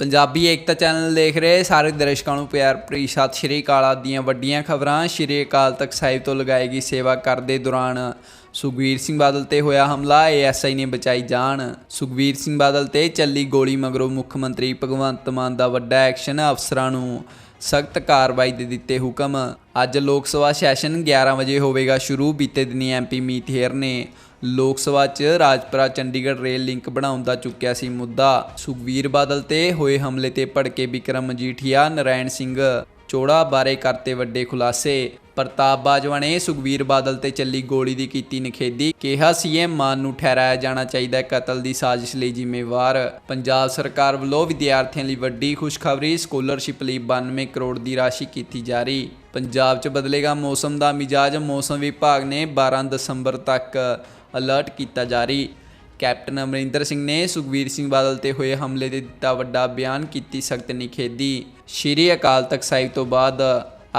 ਪੰਜਾਬੀ ਏਕਤਾ channel ਦੇਖ ਰਹੇ ਸਾਰੇ ਦਰਸ਼ਕਾਂ ਨੂੰ ਪਿਆਰ ਭਰੀ ਸਤਿ ਸ਼੍ਰੀ ਅਕਾਲ ਦੀਆਂ ਵੱਡੀਆਂ ਖਬਰਾਂ। ਸ਼੍ਰੀ ਅਕਾਲ ਤਖਤ ਸਾਹਿਬ ਤੋਂ ਲਗਾਏਗੀ ਸੇਵਾ ਕਰਦੇ ਦੌਰਾਨ ਸੁਖਵੀਰ ਸਿੰਘ ਬਾਦਲ ਤੇ ਹੋਇਆ ਹਮਲਾ, ਏਐਸਆਈ ਨੇ ਬਚਾਈ ਜਾਨ। ਸੁਖਵੀਰ ਸਿੰਘ ਬਾਦਲ ਤੇ ਚੱਲੀ ਗੋਲੀ ਮਗਰੋਂ ਮੁੱਖ ਮੰਤਰੀ ਭਗਵੰਤ ਮਾਨ ਦਾ ਵੱਡਾ ਐਕਸ਼ਨ ਅਫਸਰਾਂ ਨੂੰ ਸਖਤ ਕਾਰਵਾਈ ਦੇ ਦਿੱਤੇ ਹੁਕਮ। ਅੱਜ ਲੋਕ ਸਭਾ ਸੈਸ਼ਨ 11 ਵਜੇ ਹੋਵੇਗਾ, ਸ਼ੁਰੂ ਬੀਤੇ ਦਿਨੀ ਐਮਪੀ ਮੀਤ ਹੇਰ ਨੇ ਲੋਕ ਸਭਾ 'ਚ ਰਾਜਪੁਰਾ ਚੰਡੀਗੜ੍ਹ ਰੇਲ ਲਿੰਕ ਬਣਾਉਣ ਦਾ ਚੁੱਕਿਆ ਸੀ ਮੁੱਦਾ। ਸੁਖਵੀਰ ਬਾਦਲ ਤੇ ਹੋਏ ਹਮਲੇ ਤੇ ਭੜਕੇ ਵਿਕਰਮ ਮਜੀਠੀਆ ਨਰਾਇਣ ਸਿੰਘ ਚੋੜਾ ਬਾਰੇ ਕਰਤੇ ਵੱਡੇ ਖੁਲਾਸੇ। ਪ੍ਰਤਾਪ ਬਾਜਵਾ ਨੇ ਸੁਖਵੀਰ ਬਾਦਲ ਤੇ ਚੱਲੀ ਗੋਲੀ ਦੀ ਕੀਤੀ ਨਿਖੇਧੀ, ਕਿਹਾ ਸੀਐਮ ਮਾਨ ਨੂੰ ਠਹਿਰਾਇਆ ਜਾਣਾ ਚਾਹੀਦਾ ਹੈ ਕਤਲ ਦੀ ਸਾਜ਼ਿਸ਼ ਲਈ ਜ਼ਿੰਮੇਵਾਰ। ਪੰਜਾਬ ਸਰਕਾਰ ਵੱਲੋਂ ਵਿਦਿਆਰਥੀਆਂ ਲਈ ਵੱਡੀ ਖੁਸ਼ਖਬਰੀ, ਸਕਾਲਰਸ਼ਿਪ ਲਈ 92 ਕਰੋੜ ਦੀ ਰਾਸ਼ੀ ਕੀਤੀ ਜਾਰੀ। ਪੰਜਾਬ 'ਚ ਬਦਲੇਗਾ ਮੌਸਮ ਦਾ ਮਿਜਾਜ, ਮੌਸਮ ਵਿਭਾਗ ਨੇ 12 ਦਸੰਬਰ ਤੱਕ ਅਲਰਟ ਕੀਤਾ ਜਾਰੀ ਕੈਪਟਨ ਅਮਰਿੰਦਰ ਸਿੰਘ ਨੇ ਸੁਖਵੀਰ ਸਿੰਘ ਬਾਦਲ ਤੇ ਹੋਏ ਹਮਲੇ ਦੇ ਦਿੱਤਾ ਵੱਡਾ ਬਿਆਨ ਕੀਤੀ ਸਖਤ ਨਿਖੇਧੀ। ਸ਼੍ਰੀ ਅਕਾਲ ਤਖਤ ਸਾਹਿਬ ਤੋਂ ਬਾਅਦ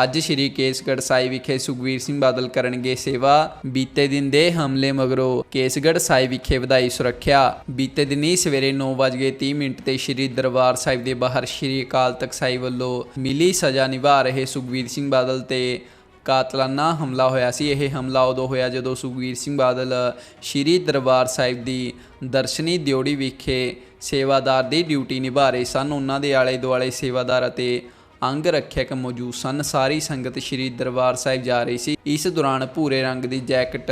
ਅੱਜ ਸ਼੍ਰੀ ਕੇਸਗੜ੍ਹ ਸਾਹਿਬ ਵਿਖੇ ਸੁਖਵੀਰ ਸਿੰਘ ਬਾਦਲ ਕਰਨਗੇ ਸੇਵਾ। ਬੀਤੇ ਦਿਨ ਦੇ ਹਮਲੇ ਮਗਰੋਂ ਕੇਸਗੜ੍ਹ ਸਾਹਿਬ ਵਿਖੇ ਵਧਾਈ ਸੁਰੱਖਿਆ। ਬੀਤੇ ਦਿਨੀ ਸਵੇਰੇ 9:30 ਮਿੰਟ ਤੇ ਸ਼੍ਰੀ ਦਰਬਾਰ ਸਾਹਿਬ ਦੇ ਬਾਹਰ ਸ਼੍ਰੀ ਅਕਾਲ ਤਖਤ ਸਾਹਿਬ ਵੱਲੋਂ ਮਿਲੀ ਸਜ਼ਾ ਨਿਭਾ ਰਹੇ ਸੁਖਵੀਰ ਸਿੰਘ ਬਾਦਲ ਤੇ ਕਾਤਲਾਨਾ ਹਮਲਾ ਹੋਇਆ ਸੀ। ਇਹ ਹਮਲਾ ਉਦੋਂ ਹੋਇਆ ਜਦੋਂ ਸੁਖਵੀਰ ਸਿੰਘ ਬਾਦਲ, ਸ਼੍ਰੀ ਦਰਬਾਰ ਸਾਹਿਬ ਦੀ ਦਰਸ਼ਨੀ ਦਿਉੜੀ ਵਿਖੇ ਸੇਵਾਦਾਰ ਦੀ ਡਿਊਟੀ ਨਿਭਾ ਰਹੇ ਸਨ। ਉਹਨਾਂ ਦੇ ਆਲੇ ਦੁਆਲੇ ਸੇਵਾਦਾਰ ਅਤੇ ਅੰਗ ਰੱਖਿਅਕ ਮੌਜੂਦ ਸਨ। ਸਾਰੀ ਸੰਗਤ ਸ਼੍ਰੀ ਦਰਬਾਰ ਸਾਹਿਬ ਜਾ ਰਹੀ ਸੀ। ਇਸ ਦੌਰਾਨ ਭੂਰੇ ਰੰਗ ਦੀ ਜੈਕਟ,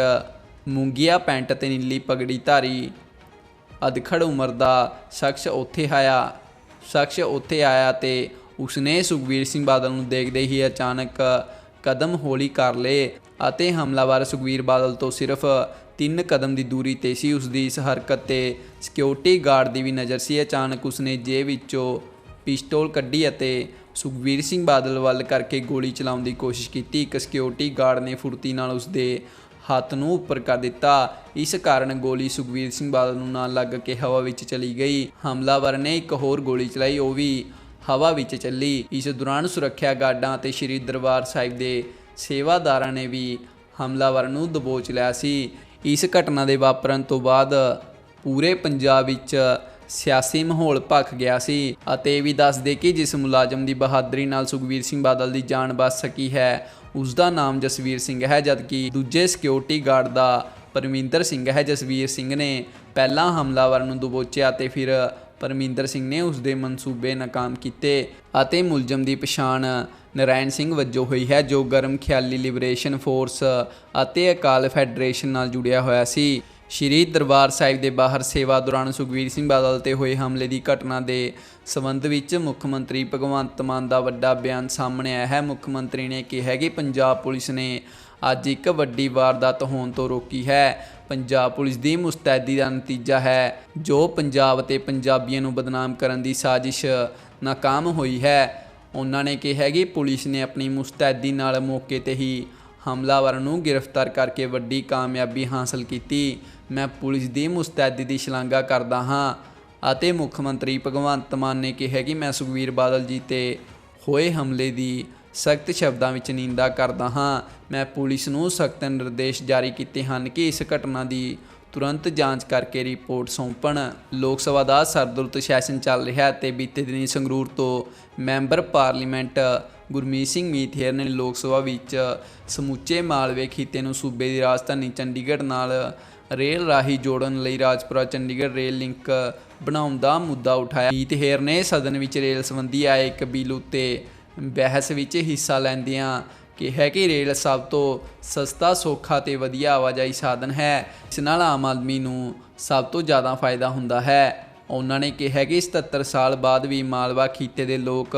ਮੂੰਗੀਆ ਪੈਂਟ ਤੇ ਨੀਲੀ ਪਗੜੀ ਧਾਰੀ ਅਧਖੜ ਉਮਰ ਦਾ ਸ਼ਖਸ ਉੱਥੇ ਆਇਆ, ਸ਼ਖਸ ਉੱਥੇ ਆਇਆ ਤੇ ਉਸਨੇ ਸੁਖਵੀਰ ਸਿੰਘ ਬਾਦਲ ਨੂੰ ਦੇਖਦੇ ਹੀ ਅਚਾਨਕ ਕਦਮ ਹੌਲੀ ਕਰ ਲਏ ਅਤੇ ਹਮਲਾਵਰ ਸੁਖਵੀਰ ਬਾਦਲ ਤੋਂ ਸਿਰਫ 3 ਕਦਮ ਦੀ ਦੂਰੀ ਤੇ ਸੀ। ਉਸ ਦੀ ਇਸ ਹਰਕਤ ਤੇ ਸਿਕਿਉਰਿਟੀ ਗਾਰਡ ਦੀ ਵੀ ਨਜ਼ਰ ਸੀ। ਅਚਾਨਕ ਉਸਨੇ ਜੇਬ ਵਿੱਚੋਂ ਪਿਸਤੌਲ ਕੱਢੀ ਅਤੇ ਸੁਖਵੀਰ ਸਿੰਘ ਬਾਦਲ ਵੱਲ ਕਰਕੇ ਗੋਲੀ ਚਲਾਉਣ ਦੀ ਕੋਸ਼ਿਸ਼ ਕੀਤੀ। ਇੱਕ ਸਿਕਿਉਰਿਟੀ ਗਾਰਡ ਨੇ ਫੁਰਤੀ ਨਾਲ ਉਸ ਦੇ ਹੱਥ ਨੂੰ ਉੱਪਰ ਕਰ ਦਿੱਤਾ। ਇਸ ਕਾਰਨ ਗੋਲੀ ਸੁਖਵੀਰ ਸਿੰਘ ਬਾਦਲ ਨੂੰ ਨਾਲ ਲੱਗ ਕੇ ਹਵਾ ਵਿੱਚ ਚਲੀ ਗਈ। ਹਮਲਾਵਰ ਨੇ ਇੱਕ ਹੋਰ ਗੋਲੀ ਚਲਾਈ। ਉਹ ਵੀ ਹਵਾ ਵਿੱਚ ਚੱਲੀ। ਇਸ ਦੌਰਾਨ ਸੁਰੱਖਿਆ ਗਾਰਡਾਂ ਅਤੇ ਸ਼੍ਰੀ ਦਰਬਾਰ ਸਾਹਿਬ ਦੇ ਸੇਵਾਦਾਰਾਂ ਨੇ ਵੀ ਹਮਲਾਵਰ ਨੂੰ ਦਬੋਚ ਲਿਆ ਸੀ। ਇਸ ਘਟਨਾ ਦੇ ਵਾਪਰਨ ਤੋਂ ਬਾਅਦ ਪੂਰੇ ਪੰਜਾਬ ਵਿੱਚ ਸਿਆਸੀ ਮਾਹੌਲ ਭਖ ਗਿਆ ਸੀ ਅਤੇ ਇਹ ਵੀ ਦੱਸ ਦੇ ਕਿ ਜਿਸ ਮੁਲਾਜ਼ਮ ਦੀ ਬਹਾਦਰੀ ਨਾਲ ਸੁਖਵੀਰ ਸਿੰਘ ਬਾਦਲ ਦੀ ਜਾਨ ਬਚ ਸਕੀ ਹੈ ਉਸ ਦਾ ਨਾਮ ਜਸਵੀਰ ਸਿੰਘ ਹੈ, ਜਦਕਿ ਦੂਜੇ ਸਿਕਿਉਰਿਟੀ ਗਾਰਡ ਦਾ ਪਰਮਿੰਦਰ ਸਿੰਘ ਹੈ। ਜਸਵੀਰ ਸਿੰਘ ਨੇ ਪਹਿਲਾਂ ਹਮਲਾਵਰ ਨੂੰ ਦਬੋਚਿਆ ਤੇ ਫਿਰ ਪਰਮਿੰਦਰ ਸਿੰਘ ਨੇ ਉਸ ਦੇ ਮਨਸੂਬੇ ਨਾਕਾਮ ਕੀਤੇ ਅਤੇ ਮੁਲਜ਼ਮ ਦੀ ਪਛਾਣ ਨਰਾਇਣ ਸਿੰਘ ਵਜੋਂ ਹੋਈ ਹੈ, ਜੋ ਗਰਮ ਖਿਆਲੀ ਲਿਬਰੇਸ਼ਨ ਫੋਰਸ ਅਤੇ ਅਕਾਲ ਫੈਡਰੇਸ਼ਨ ਨਾਲ ਜੁੜਿਆ ਹੋਇਆ ਸੀ। ਸ਼੍ਰੀ ਦਰਬਾਰ ਸਾਹਿਬ ਦੇ ਬਾਹਰ ਸੇਵਾ ਦੌਰਾਨ ਸੁਖਵੀਰ ਸਿੰਘ ਬਾਦਲ ਤੇ ਹੋਏ ਹਮਲੇ ਦੀ ਘਟਨਾ ਦੇ ਸਬੰਧ ਵਿੱਚ ਮੁੱਖ ਮੰਤਰੀ ਭਗਵੰਤ ਮਾਨ ਦਾ ਵੱਡਾ ਬਿਆਨ ਸਾਹਮਣੇ ਆਇਆ ਹੈ। ਮੁੱਖ ਮੰਤਰੀ ਨੇ ਕਿਹਾ ਕਿ ਪੰਜਾਬ ਪੁਲਿਸ ਨੇ ਅੱਜ ਇੱਕ ਵੱਡੀ ਵਾਰਦਾਤ ਹੋਣ ਤੋਂ ਰੋਕੀ ਹੈ। ਪੰਜਾਬ ਪੁਲਿਸ ਦੀ ਮੁਸਤੈਦੀ ਦਾ ਨਤੀਜਾ ਹੈ, ਜੋ ਪੰਜਾਬ ਅਤੇ ਪੰਜਾਬੀਆਂ ਨੂੰ ਬਦਨਾਮ ਕਰਨ ਦੀ ਸਾਜ਼ਿਸ਼ ਨਾਕਾਮ ਹੋਈ ਹੈ। ਉਹਨਾਂ ਨੇ ਕਿਹਾ ਕਿ ਪੁਲਿਸ ਨੇ ਆਪਣੀ ਮੁਸਤੈਦੀ ਨਾਲ ਮੌਕੇ ਤੇ ਹੀ ਹਮਲਾਵਰ ਨੂੰ ਗ੍ਰਿਫਤਾਰ ਕਰਕੇ ਵੱਡੀ ਕਾਮਯਾਬੀ ਹਾਸਲ ਕੀਤੀ। ਮੈਂ ਪੁਲਿਸ ਦੀ ਮੁਸਤੈਦੀ ਦੀ ਸ਼ਲਾਘਾ ਕਰਦਾ ਹਾਂ ਅਤੇ ਮੁੱਖ ਮੰਤਰੀ ਭਗਵੰਤ ਮਾਨ ਨੇ ਕਿਹਾ ਕਿ ਮੈਂ ਸੁਖਵੀਰ ਬਾਦਲ ਜੀ ਤੇ ਹੋਏ ਹਮਲੇ ਦੀ ਸਖਤ ਸ਼ਬਦਾਂ ਵਿੱਚ ਨਿੰਦਾ ਕਰਦਾ ਹਾਂ। ਮੈਂ ਪੁਲਿਸ ਨੂੰ ਸਖਤ ਨਿਰਦੇਸ਼ ਜਾਰੀ ਕੀਤੇ ਹਨ ਕਿ ਇਸ ਘਟਨਾ ਦੀ ਤੁਰੰਤ ਜਾਂਚ ਕਰਕੇ ਰਿਪੋਰਟ ਸੌਂਪਣ। ਲੋਕ ਸਭਾ ਦਾ ਸਰਦੁਰਤ ਸੈਸ਼ਨ ਚੱਲ ਰਿਹਾ ਹੈ ਤੇ ਬੀਤੇ ਦਿਨੀ ਸੰਗਰੂਰ ਤੋਂ ਮੈਂਬਰ ਪਾਰਲੀਮੈਂਟ ਗੁਰਮੀਤ ਸਿੰਘ ਮੀਥੇਰ ਨੇ ਲੋਕ ਸਭਾ ਵਿੱਚ ਸਮੁੱਚੇ ਮਾਲਵੇ ਖਿੱਤੇ ਨੂੰ ਸੂਬੇ ਦੀ ਰਾਜਧਾਨੀ ਚੰਡੀਗੜ੍ਹ ਨਾਲ ਰੇਲ ਰਾਹੀਂ ਜੋੜਨ ਲਈ ਰਾਜਪੁਰਾ ਚੰਡੀਗੜ੍ਹ ਰੇਲ ਲਿੰਕ ਬਣਾਉਣ ਦਾ ਮੁੱਦਾ ਉਠਾਇਆ। ਮੀਥੇਰ ਨੇ ਸਦਨ ਵਿੱਚ ਰੇਲ ਸੰਬੰਧੀ ਆਏ ਇੱਕ ਬਿੱਲ ਉੱਤੇ ਬਹਿਸ ਵਿੱਚ ਹਿੱਸਾ ਲੈਂਦਿਆਂ ਕਿਹਾ ਕਿ ਰੇਲ ਸਭ ਤੋਂ ਸਸਤਾ, ਸੌਖਾ ਤੇ ਵਧੀਆ ਆਵਾਜਾਈ ਸਾਧਨ ਹੈ। ਇਸ ਨਾਲ ਆਮ ਆਦਮੀ ਨੂੰ ਸਭ ਤੋਂ ਜ਼ਿਆਦਾ ਫਾਇਦਾ ਹੁੰਦਾ ਹੈ। ਉਹਨਾਂ ਨੇ ਕਿਹਾ ਕਿ 77 ਸਾਲ ਬਾਅਦ ਵੀ ਮਾਲਵਾ ਖੀਤੇ ਦੇ ਲੋਕ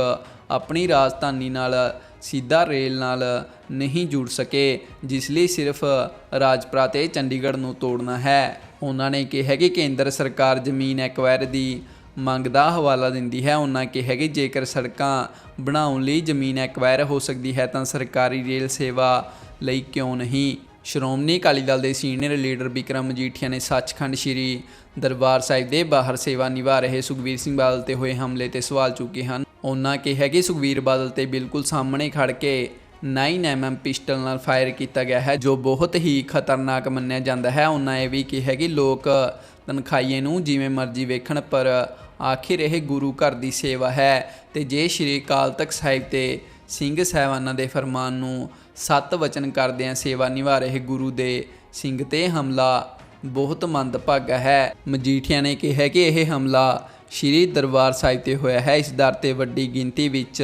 ਆਪਣੀ ਰਾਜਧਾਨੀ ਨਾਲ ਸਿੱਧਾ ਰੇਲ ਨਾਲ ਨਹੀਂ ਜੁੜ ਸਕੇ, ਜਿਸ ਲਈ ਸਿਰਫ ਰਾਜਪੁਰਾ ਤੇ ਚੰਡੀਗੜ੍ਹ ਨੂੰ ਤੋੜਨਾ ਹੈ। ਉਹਨਾਂ ਨੇ ਕਿਹਾ ਕਿ ਕੇਂਦਰ ਸਰਕਾਰ ਜ਼ਮੀਨ ਐਕਵਾਇਰ ਦੀ ਮੰਗ ਦਾ ਹਵਾਲਾ ਦਿੰਦੀ ਹੈ। ਉਹਨਾਂ ਕਿਹਾ ਕਿ ਜੇਕਰ ਸੜਕਾਂ ਬਣਾਉਣ ਲਈ ਜ਼ਮੀਨ ਐਕਵਾਇਰ ਹੋ ਸਕਦੀ ਹੈ, ਤਾਂ ਸਰਕਾਰੀ ਰੇਲ ਸੇਵਾ ਲਈ ਕਿਉਂ ਨਹੀਂ? ਸ਼੍ਰੋਮਣੀ ਅਕਾਲੀ ਦਲ ਦੇ ਸੀਨੀਅਰ ਲੀਡਰ ਬਿਕਰਮ ਮਜੀਠੀਆ ਨੇ ਸੱਚਖੰਡ ਸ੍ਰੀ ਦਰਬਾਰ ਸਾਹਿਬ ਦੇ ਬਾਹਰ ਸੇਵਾ ਨਿਭਾ ਰਹੇ ਸੁਖਵੀਰ ਸਿੰਘ ਬਾਦਲ ਤੇ ਹੋਏ ਹਮਲੇ ਤੇ ਸਵਾਲ ਚੁੱਕੇ ਹਨ। ਉਹਨਾਂ ਕਿਹਾ ਕਿ ਸੁਖਵੀਰ ਬਾਦਲ ਤੇ ਬਿਲਕੁਲ ਸਾਹਮਣੇ ਖੜ ਕੇ 9mm ਪਿਸਟਲ ਨਾਲ ਫਾਇਰ ਕੀਤਾ ਗਿਆ ਹੈ, ਜੋ ਬਹੁਤ ਹੀ ਖਤਰਨਾਕ ਮੰਨਿਆ ਜਾਂਦਾ ਹੈ। ਉਹਨਾਂ ਇਹ ਵੀ ਕਿਹਾ ਕਿ ਲੋਕ ਤਨਖਾਈਏ ਨੂੰ ਜਿਵੇਂ ਮਰਜ਼ੀ ਵੇਖਣ, ਪਰ ਆਖਿਰ ਇਹ ਗੁਰੂ ਘਰ ਦੀ ਸੇਵਾ ਹੈ। ਤੇ ਜੇ ਸ਼੍ਰੀ ਅਕਾਲ ਤਖਤ ਸਾਹਿਬ ਤੇ ਸਿੰਘ ਸਹਿਬਾਨਾਂ ਦੇ ਫਰਮਾਨ ਨੂੰ ਸਤ ਵਚਨ ਕਰਦਿਆਂ ਸੇਵਾ ਨਿਭਾ ਰਹੇ ਗੁਰੂ ਦੇ ਸਿੰਘ ਤੇ ਹਮਲਾ ਬਹੁਤ ਮੰਦਭਾਗਾ ਹੈ। ਮਜੀਠੀਆ ਨੇ ਕਿਹਾ ਕਿ ਇਹ ਹਮਲਾ ਸ਼੍ਰੀ ਦਰਬਾਰ ਸਾਹਿਬ ਤੇ ਹੋਇਆ ਹੈ। ਇਸ ਦਰ ਤੇ ਵੱਡੀ ਗਿਣਤੀ ਵਿੱਚ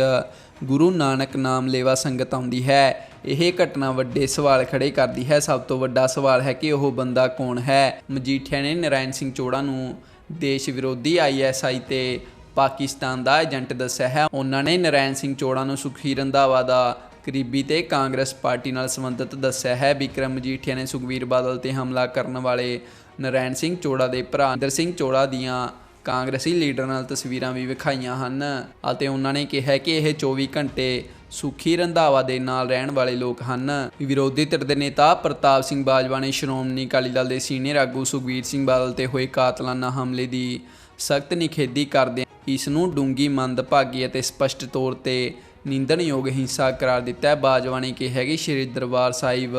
ਗੁਰੂ ਨਾਨਕ ਨਾਮ ਲੇਵਾ ਸੰਗਤ ਆਉਂਦੀ ਹੈ। ਇਹ ਘਟਨਾ ਵੱਡੇ ਸਵਾਲ ਖੜੇ ਕਰਦੀ ਹੈ। ਸਭ ਤੋਂ ਵੱਡਾ ਸਵਾਲ ਹੈ ਕਿ ਉਹ ਬੰਦਾ ਕੌਣ ਹੈ? ਮਜੀਠੀਆ ਨੇ ਨਰਾਇਣ ਸਿੰਘ ਚੋੜਾ ਨੂੰ ਦੇਸ਼ ਵਿਰੋਧੀ ਆਈਐਸਆਈ ਤੇ ਪਾਕਿਸਤਾਨ ਦਾ ਏਜੰਟ ਦੱਸਿਆ ਹੈ। ਉਹਨਾਂ ਨੇ ਨਰਾਇਣ ਸਿੰਘ ਚੋੜਾ ਨੂੰ ਸੁਖੀ ਰੰਧਾਵਾ ਦਾ ਕਰੀਬੀ ਤੇ ਕਾਂਗਰਸ ਪਾਰਟੀ ਨਾਲ ਸੰਬੰਧਿਤ ਦੱਸਿਆ ਹੈ। ਵਿਕਰਮ ਮਜੀਠੀਆ ਨੇ ਸੁਖਵੀਰ ਬਾਦਲ ਤੇ ਹਮਲਾ ਕਰਨ ਵਾਲੇ ਨਰਾਇਣ ਸਿੰਘ ਚੋੜਾ ਦੇ ਭਰਾ ਇੰਦਰ ਸਿੰਘ ਚੋੜਾ ਦੀਆਂ ਕਾਂਗਰਸੀ ਲੀਡਰ ਨਾਲ ਤਸਵੀਰਾਂ ਵੀ ਵਿਖਾਈਆਂ ਹਨ। ਅਤੇ ਉਹਨਾਂ ਨੇ ਕਿਹਾ ਕਿ ਇਹ 24 ਘੰਟੇ ਸੁਖੀ ਰੰਧਾਵਾ ਦੇ ਨਾਲ ਰਹਿਣ ਵਾਲੇ ਲੋਕ ਹਨ। ਵਿਰੋਧੀ ਧਿਰ ਦੇ ਨੇਤਾ ਪ੍ਰਤਾਪ ਸਿੰਘ ਬਾਜਵਾ ਨੇ ਸ਼੍ਰੋਮਣੀ ਅਕਾਲੀ ਦਲ ਦੇ ਸੀਨੀਅਰ ਆਗੂ ਸੁਖਬੀਰ ਸਿੰਘ ਬਾਦਲ ਤੇ ਹੋਏ ਕਾਤਲਾਨਾ ਹਮਲੇ ਦੀ ਸਖਤ ਨਿਖੇਧੀ ਕਰਦੇ ਇਸ ਨੂੰ ਡੂੰਗੀ ਮੰਦਭਾਗੀ ਅਤੇ ਸਪਸ਼ਟ ਤੌਰ ਤੇ ਨਿੰਦਣਯੋਗ ਹਿੰਸਾ ਕਰਾਰ ਦਿੱਤਾ ਹੈ। ਬਾਜਵਾ ਨੇ ਕਿਹਾ ਕਿ ਸ਼੍ਰੀ ਦਰਬਾਰ ਸਾਹਿਬ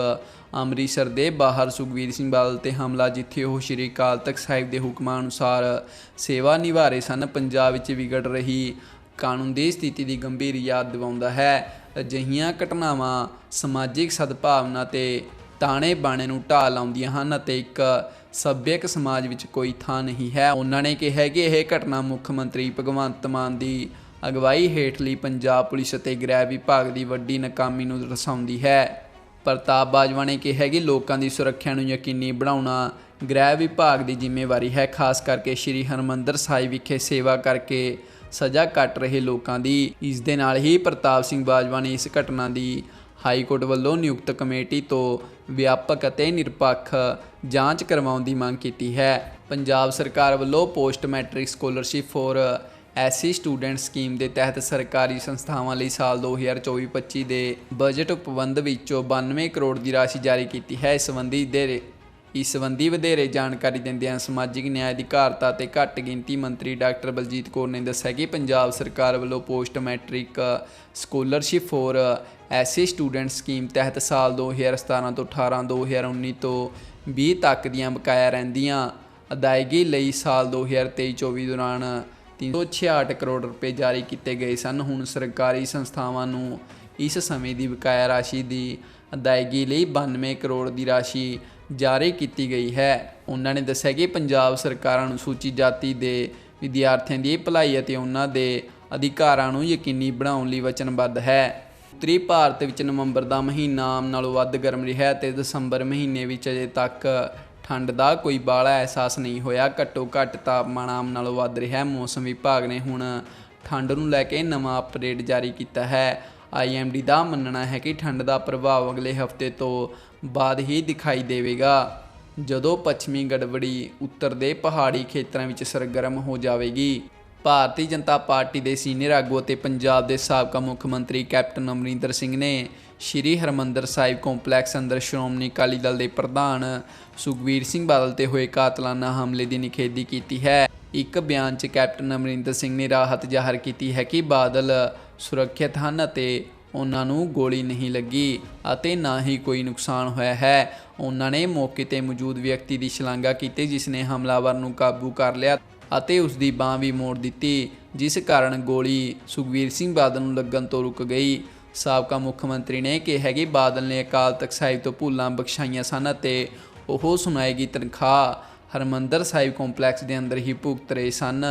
ਅੰਮ੍ਰਿਤਸਰ ਦੇ ਬਾਹਰ ਸੁਖਵੀਰ ਸਿੰਘ ਬਾਦਲ ਤੇ ਹਮਲਾ, ਜਿੱਥੇ ਉਹ ਸ਼੍ਰੀ ਅਕਾਲ ਤਖਤ ਸਾਹਿਬ ਦੇ ਹੁਕਮਾਂ ਅਨੁਸਾਰ ਸੇਵਾ ਨਿਭਾ ਰਹੇ ਸਨ, ਪੰਜਾਬ ਵਿੱਚ ਵਿਗੜ ਰਹੀ ਕਾਨੂੰਨ ਦੀ ਸਥਿਤੀ ਦੀ ਗੰਭੀਰ ਯਾਦ ਦਿਵਾਉਂਦਾ ਹੈ। ਅਜਿਹੀਆਂ ਘਟਨਾਵਾਂ ਸਮਾਜਿਕ ਸਦਭਾਵਨਾ ਤੇ ਤਾਣੇ ਬਾਣੇ ਨੂੰ ਢਾਹ ਲਾਉਂਦੀਆਂ ਹਨ ਅਤੇ ਇੱਕ ਸੱਭਿਅਕ ਸਮਾਜ ਵਿੱਚ ਕੋਈ ਥਾਂ ਨਹੀਂ ਹੈ। ਉਹਨਾਂ ਨੇ ਕਿਹਾ ਕਿ ਇਹ ਘਟਨਾ ਮੁੱਖ ਮੰਤਰੀ ਭਗਵੰਤ ਮਾਨ ਦੀ ਅਗਵਾਈ ਹੇਠਲੀ ਪੰਜਾਬ ਪੁਲਿਸ ਅਤੇ ਗ੍ਰਹਿ ਵਿਭਾਗ ਦੀ ਵੱਡੀ ਨਾਕਾਮੀ ਨੂੰ ਦਰਸਾਉਂਦੀ ਹੈ। ਪ੍ਰਤਾਪ ਬਾਜਵਾ ਨੇ ਕਿਹਾ ਕਿ ਲੋਕਾਂ ਦੀ ਸੁਰੱਖਿਆ ਨੂੰ ਯਕੀਨੀ ਬਣਾਉਣਾ ਗ੍ਰਹਿ ਵਿਭਾਗ ਦੀ ਜ਼ਿੰਮੇਵਾਰੀ ਹੈ। ਖਾਸ ਕਰਕੇ ਸ੍ਰੀ ਹਰਮੰਦਰ ਸਾਹਿਬ ਵਿਖੇ ਸੇਵਾ ਕਰਕੇ ਸਜ਼ਾ ਕੱਟ ਰਹੇ ਲੋਕਾਂ ਦੀ। ਇਸ ਦੇ ਨਾਲ ਹੀ ਪ੍ਰਤਾਪ ਸਿੰਘ ਬਾਜਵਾ ਨੇ ਇਸ ਘਟਨਾ ਦੀ ਹਾਈ ਕੋਰਟ ਵੱਲੋਂ ਨਿਯੁਕਤ ਕਮੇਟੀ ਤੋਂ ਵਿਆਪਕ ਅਤੇ ਨਿਰਪੱਖ ਜਾਂਚ ਕਰਵਾਉਣ ਦੀ ਮੰਗ ਕੀਤੀ ਹੈ। ਪੰਜਾਬ ਸਰਕਾਰ ਵੱਲੋਂ post matric scholarship for SC student scheme ਦੇ ਤਹਿਤ ਸਰਕਾਰੀ ਸੰਸਥਾਵਾਂ ਲਈ ਸਾਲ 2024-25 ਦੇ ਬਜਟ ਉਪਬੰਧ ਵਿੱਚੋਂ 92 ਕਰੋੜ ਦੀ ਰਾਸ਼ੀ ਜਾਰੀ ਕੀਤੀ ਹੈ। ਇਸ ਸੰਬੰਧੀ ਦੇ ਇਸ ਸੰਬੰਧੀ ਵਧੇਰੇ ਜਾਣਕਾਰੀ ਦਿੰਦਿਆਂ ਸਮਾਜਿਕ ਨਿਆਂ ਅਧਿਕਾਰਤਾ ਤੇ ਘੱਟ ਗਿਣਤੀ ਮੰਤਰੀ ਡਾਕਟਰ ਬਲਜੀਤ ਕੌਰ ਨੇ ਦੱਸਿਆ ਕਿ ਪੰਜਾਬ ਸਰਕਾਰ ਵੱਲੋਂ post matric scholarship for SC student scheme ਤਹਿਤ ਸਾਲ 2017 ਤੋਂ 18 2019 ਤੋਂ 20 ਤੱਕ ਦੀਆਂ ਬਕਾਇਆ ਰਹਿੰਦੀਆਂ ਅਦਾਇਗੀ ਲਈ ਸਾਲ 2023-24 ਦੌਰਾਨ 366 ਕਰੋੜ ਰੁਪਏ ਜਾਰੀ ਕੀਤੇ ਗਏ ਸਨ। ਹੁਣ ਸਰਕਾਰੀ ਸੰਸਥਾਵਾਂ ਨੂੰ ਇਸ ਸਮੇਂ ਦੀ ਬਕਾਇਆ ਰਾਸ਼ੀ ਦੀ ਅਦਾਇਗੀ ਲਈ 92 ਕਰੋੜ ਦੀ ਰਾਸ਼ੀ ਜਾਰੀ ਕੀਤੀ ਗਈ ਹੈ। ਉਹਨਾਂ ਨੇ ਦੱਸਿਆ ਕਿ ਪੰਜਾਬ ਸਰਕਾਰ ਅਨੁਸੂਚਿਤ ਜਾਤੀ ਦੇ ਵਿਦਿਆਰਥੀਆਂ ਦੀ ਭਲਾਈ ਅਤੇ ਉਹਨਾਂ ਦੇ ਅਧਿਕਾਰਾਂ ਨੂੰ ਯਕੀਨੀ ਬਣਾਉਣ ਲਈ ਵਚਨਬੱਧ ਹੈ। ਉੱਤਰੀ ਭਾਰਤ ਵਿੱਚ ਨਵੰਬਰ ਦਾ ਮਹੀਨਾ ਆਮ ਨਾਲੋਂ ਵੱਧ ਗਰਮ ਰਿਹਾ ਤੇ ਦਸੰਬਰ ਮਹੀਨੇ ਵਿੱਚ ਅਜੇ ਤੱਕ ਠੰਡ ਦਾ ਕੋਈ ਬਾਲਾ ਅਹਿਸਾਸ ਨਹੀਂ ਹੋਇਆ। ਘੱਟੋ ਘੱਟ ਤਾਪਮਾਨ ਆਮ ਨਾਲੋਂ ਵੱਧ ਰਿਹਾ ਮੌਸਮ ਵਿਭਾਗ ਨੇ ਹੁਣ ਠੰਡ ਨੂੰ ਲੈ ਕੇ ਨਵਾਂ ਅਪਡੇਟ ਜਾਰੀ ਕੀਤਾ ਹੈ। ਆਈਐਮਡੀ ਦਾ ਮੰਨਣਾ ਹੈ ਕਿ ਠੰਡ ਦਾ ਪ੍ਰਭਾਵ ਅਗਲੇ ਹਫ਼ਤੇ ਤੋਂ ਬਾਅਦ ਹੀ ਦਿਖਾਈ ਦੇਵੇਗਾ। ਜਦੋਂ ਪੱਛਮੀ ਗੜਬੜੀ ਉੱਤਰ ਦੇ ਪਹਾੜੀ ਖੇਤਰਾਂ ਵਿੱਚ ਸਰਗਰਮ ਹੋ ਜਾਵੇਗੀ। ਭਾਰਤੀ ਜਨਤਾ ਪਾਰਟੀ ਦੇ ਸੀਨੀਅਰ ਆਗੂ ਅਤੇ ਪੰਜਾਬ ਦੇ ਸਾਬਕਾ ਮੁੱਖ ਮੰਤਰੀ ਕੈਪਟਨ ਅਮਰਿੰਦਰ ਸਿੰਘ ਨੇ ਸ਼੍ਰੀ ਹਰਮੰਦਰ ਸਾਹਿਬ ਕੰਪਲੈਕਸ ਅੰਦਰ ਸ਼੍ਰੋਮਣੀ ਅਕਾਲੀ ਦਲ ਦੇ ਪ੍ਰਧਾਨ ਸੁਖਵੀਰ ਸਿੰਘ ਬਾਦਲ ਤੇ ਹੋਏ ਕਾਤਲਾਨਾ ਹਮਲੇ ਦੀ ਨਿਖੇਧੀ ਕੀਤੀ ਹੈ। ਇੱਕ ਬਿਆਨ 'ਚ ਕੈਪਟਨ ਅਮਰਿੰਦਰ ਸਿੰਘ ਨੇ ਰਾਹਤ ਜ਼ਾਹਰ ਕੀਤੀ ਹੈ ਕਿ ਬਾਦਲ ਸੁਰੱਖਿਅਤ ਹਨ ਅਤੇ ਉਹਨਾਂ ਨੂੰ ਗੋਲੀ ਨਹੀਂ ਲੱਗੀ ਅਤੇ ਨਾ ਹੀ ਕੋਈ ਨੁਕਸਾਨ ਹੋਇਆ ਹੈ। ਉਹਨਾਂ ਨੇ ਮੌਕੇ ਤੇ ਮੌਜੂਦ ਵਿਅਕਤੀ ਦੀ ਸ਼ਲਾਘਾ ਕੀਤੀ, ਜਿਸ ਨੇ ਹਮਲਾਵਰ ਨੂੰ ਕਾਬੂ ਕਰ ਲਿਆ ਅਤੇ ਉਸ ਦੀ ਬਾਹ ਵੀ ਮੋੜ ਦਿੱਤੀ, ਜਿਸ ਕਾਰਨ ਗੋਲੀ ਸੁਖਵੀਰ ਸਿੰਘ ਬਾਦਲ ਨੂੰ ਲੱਗਣ ਤੋਂ ਰੁਕ ਗਈ। ਸਾਬਕਾ ਮੁੱਖ ਮੰਤਰੀ ਨੇ ਕਿਹਾ ਕਿ ਬਾਦਲ ਨੇ ਅਕਾਲ ਤਖਤ ਸਾਹਿਬ ਤੋਂ ਭੁੱਲਾਂ ਬਖਸ਼ਾਈਆਂ ਸਨ ਅਤੇ ਉਹ ਸੁਣਾਏਗੀ ਤਨਖਾਹ ਹਰਮੰਦਰ ਸਾਹਿਬ ਕੰਪਲੈਕਸ ਦੇ ਅੰਦਰ ਹੀ ਭੁਗਤ ਰਹੇ ਸਨ।